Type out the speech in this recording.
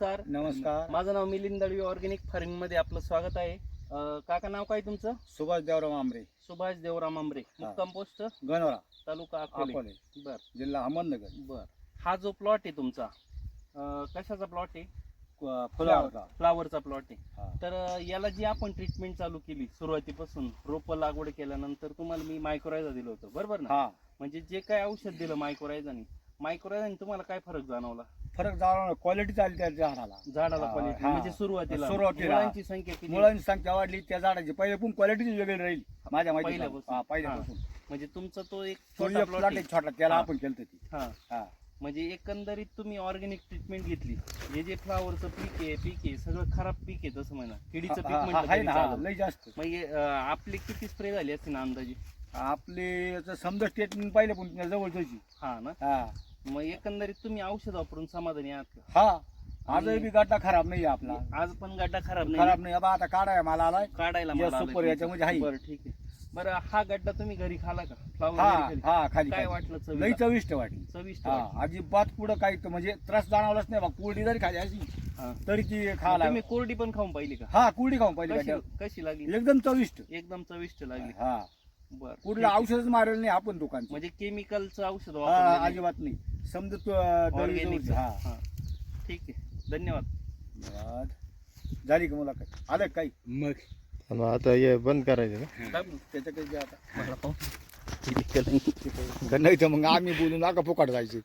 नमस्कार. नमस्कार. माझं नाव मिलिंद दळवी ऑर्गॅनिक फार्मिंगमध्ये आपलं स्वागत आहे. अं, काका नाव काय तुमचं? सुभाष देवराव आंबरे. सुभाष देवराम आंबरे. मुक्काम पोस्ट? गणोरा. तालुका अकोले. अकोले. बर. जिल्हा अहमदनगर. बर. हा जो प्लॉट आहे तुमचा अं, कशाचा प्लॉट आहे? क- फुलावरचा. फ्लावरचा प्लॉट आहे. हा. तर अं, याला जी आपण ट्रीटमेंट चालू केली सुरुवातीपासून रोपं लागवड केल्यानंतर तुम्हाला मी मायक्रोरायझा दिलं होतं. बरोबर ना? हा. म्हणजे जे काय औषध दिलं मायक्रोरायझाने मायक्रोरायझाने तुम्हाला काय फरक जाणवला? फरक जाणवला. क्वालिटी चालली त्या झाडाला. झाडाला क्वालिटी हा. म्हणजे सुरुवातीला. सुरुवातीला. मुळांची संख्या किती? मुळांची संख्या वाढली. त्या झाडाची पहिले पण क्वालिटी वेगळी राहील माझ्या माहिती पहिल्यापासून. पहिल्यापासून. म्हणजे तुमचा तो एक छोटा plot प्लॉट आहे. एक छोटा त्याला हा. आपण केलं ती. हा. हा. म्हणजे एकंदरीत तुम्ही ऑर्गॅनिक ट्रीटमेंट घेतली. हे जे फ्लावरचं पीक आहे पीक आहे सगळं खराब पीक आहे तसं म्हणा. किडीचं पीक हा, हा, आहे ना हा. लय जास्त. म्हणजे आपले किती स्प्रे झाले असते ना अंदाजे? आपले याचं समजा स्टेटमेंट पाहिलं पण जवळची हा ना हा मग एकंदरीत तुम्ही औषध वापरून समाधानी आहात का? हा आजही बी गाठा खराब नाही आपला आज पण गड्डा खराब नाही खराब नाही आता आता काढाय मला आलाय काढायला या मला आलंय super तुमचं. याच्यामध्ये आहे. बरं ठीक आहे बरं हा गड्डा तुम्ही घरी खाला का फ्लावर हा खाली? हा खाली काय खाली. वाटलं लई चवीला? चविष्ट वाटली चविष्ट हा? अजिबात पुढं काही तर म्हणजे त्रास जाणवलाच नाही बा कुरडी जरी खाली अशी हा. तरी ती खायला तुम्ही कोरडी पण खाऊन पाहिली का हा कुरडी खाऊन पाहिजे कशी. कशी लागली एकदम चविष्ट एकदम चविष्ट लागली हा बर. कुठलं औषधच मारेल नाही आपण दुकान म्हणजे केमिकलचं औषध हा. अजिबात नाही. समजा तू अं, दळी ऑर्गॅनिक जवळची. हा. हा. ठीक आहे. धन्यवाद. धन्यवाद. झाली का मुलाखत? आलं का काही? मग. मग आता हे बंद करायचं ना. त्याच्या काही जे आता. मला पाहू. नाही तर मग आम्ही बोलून नका फुकट जायचे.